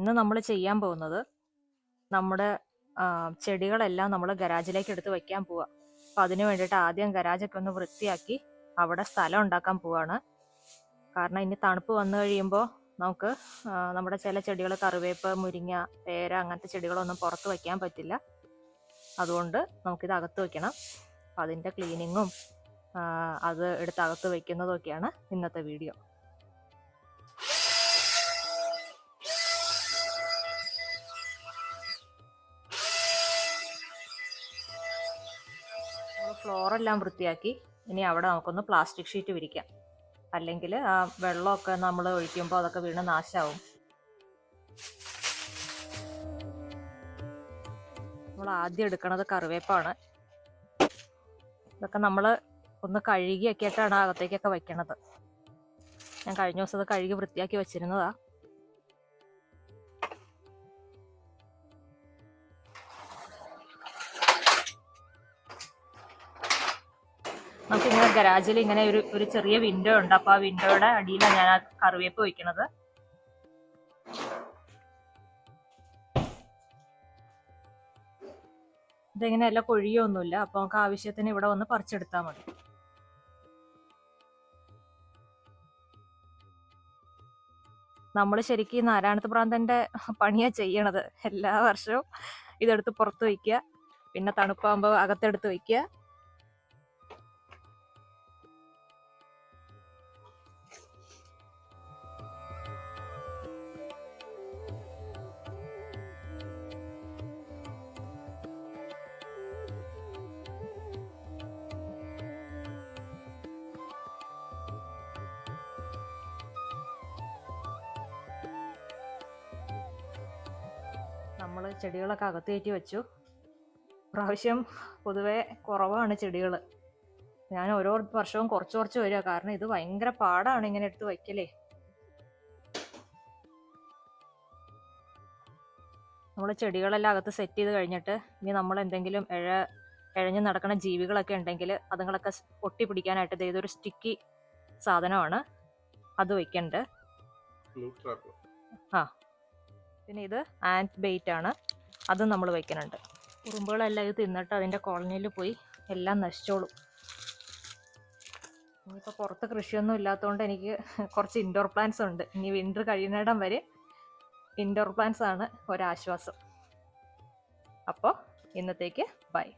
ഇന്ന് നമ്മൾ ചെയ്യാൻ പോകുന്നത് നമ്മുടെ ചെടികളെല്ലാം നമ്മൾ ഗരാജിലേക്ക് എടുത്ത് വയ്ക്കാൻ പോവുക അപ്പം അതിന് വേണ്ടിയിട്ട് ആദ്യം ഗരാജൊക്കെ ഒന്ന് വൃത്തിയാക്കി അവിടെ സ്ഥലം ഉണ്ടാക്കാൻ പോവാണ്. കാരണം ഇനി തണുപ്പ് വന്നു കഴിയുമ്പോൾ നമുക്ക് നമ്മുടെ ചില ചെടികൾ കറിവേപ്പ് മുരിങ്ങ പേര അങ്ങനത്തെ ചെടികളൊന്നും പുറത്ത് വയ്ക്കാൻ പറ്റില്ല. അതുകൊണ്ട് നമുക്കിത് അകത്ത് വയ്ക്കണം. അപ്പം അതിന്റെ ക്ലീനിങ്ങും അത് എടുത്ത് അകത്ത് വയ്ക്കുന്നതൊക്കെയാണ് ഇന്നത്തെ വീഡിയോ. ഫ്ലോറെല്ലാം വൃത്തിയാക്കി ഇനി അവിടെ നമുക്കൊന്ന് പ്ലാസ്റ്റിക് ഷീറ്റ് വിരിക്കാം. അല്ലെങ്കിൽ ആ വെള്ളമൊക്കെ നമ്മൾ ഒഴിക്കുമ്പോൾ അതൊക്കെ വീണ് നാശമാവും നമ്മൾ ആദ്യം എടുക്കണത് കറിവേപ്പാണ്. ഇതൊക്കെ നമ്മൾ ഒന്ന് കഴുകിയൊക്കെ ആയിട്ടാണ് അകത്തേക്കൊക്കെ വയ്ക്കണത്. ഞാൻ കഴിഞ്ഞ ദിവസം അത് കഴുകി വൃത്തിയാക്കി വെച്ചിരുന്നതാ നമുക്കിങ്ങനെ ഗരാജിൽ ഇങ്ങനെ ഒരു ഒരു ചെറിയ വിൻഡോ ഉണ്ട്. അപ്പൊ ആ വിൻഡോയുടെ അടിയിലാണ് ഞാൻ ആ കറിവേപ്പ് വെക്കണത് ഇതിങ്ങനെ എല്ലാം കൊഴിയൊന്നുമില്ല. അപ്പൊ നമുക്ക് ആവശ്യത്തിന് ഇവിടെ വന്ന് പറിച്ചെടുത്താൽ മതി. നമ്മൾ ശരിക്കും നാരായണത്ത് പ്രാന്തന്റെ പണിയാ ചെയ്യണത്. എല്ലാ വർഷവും ഇതെടുത്ത് പുറത്ത് വയ്ക്കുക പിന്നെ തണുപ്പാകുമ്പോൾ അകത്തെടുത്ത് വയ്ക്കുക നമ്മൾ ചെടികളൊക്കെ അകത്ത് കയറ്റി വെച്ചു. പ്രാവശ്യം പൊതുവെ കുറവാണ് ചെടികൾ ഞാൻ ഓരോ വർഷവും കുറച്ച് കുറച്ച് വരിക. കാരണം ഇത് ഭയങ്കര പാടാണ് ഇങ്ങനെ എടുത്ത് വയ്ക്കലേ. നമ്മൾ ചെടികളെല്ലാം അകത്ത് സെറ്റ് ചെയ്ത് കഴിഞ്ഞിട്ട് ഇനി നമ്മൾ എന്തെങ്കിലും ഇഴ ഇഴഞ്ഞു നടക്കുന്ന ജീവികളൊക്കെ ഉണ്ടെങ്കിൽ അതുങ്ങളൊക്കെ ഒട്ടി പൊട്ടി പിടിക്കാനായിട്ട് ഇതൊരു സ്റ്റിക്കി സാധനമാണ്. അത് വെക്കണ്ട് പിന്നെ ഇത് ആൻഡ് ബെയ്റ്റ് ആണ്. അതും നമ്മൾ വയ്ക്കുന്നുണ്ട്. ഉറുമ്പുകളെല്ലാം ഇത് തിന്നിട്ട് അതിന്റെ കോളനിയിൽ പോയി എല്ലാം നശിച്ചോളും. ഇനിയിപ്പോൾ പുറത്ത് കൃഷിയൊന്നും ഇല്ലാത്തതുകൊണ്ട് എനിക്ക് കുറച്ച് ഇൻഡോർ പ്ലാന്റ്സ് ഉണ്ട്. ഇനി വിന്റർ കഴിയുന്നിടം വരെ ഇൻഡോർ പ്ലാന്റ്സ് ആണ് ഒരാശ്വാസം. അപ്പോൾ ഇന്നത്തേക്ക് ബൈ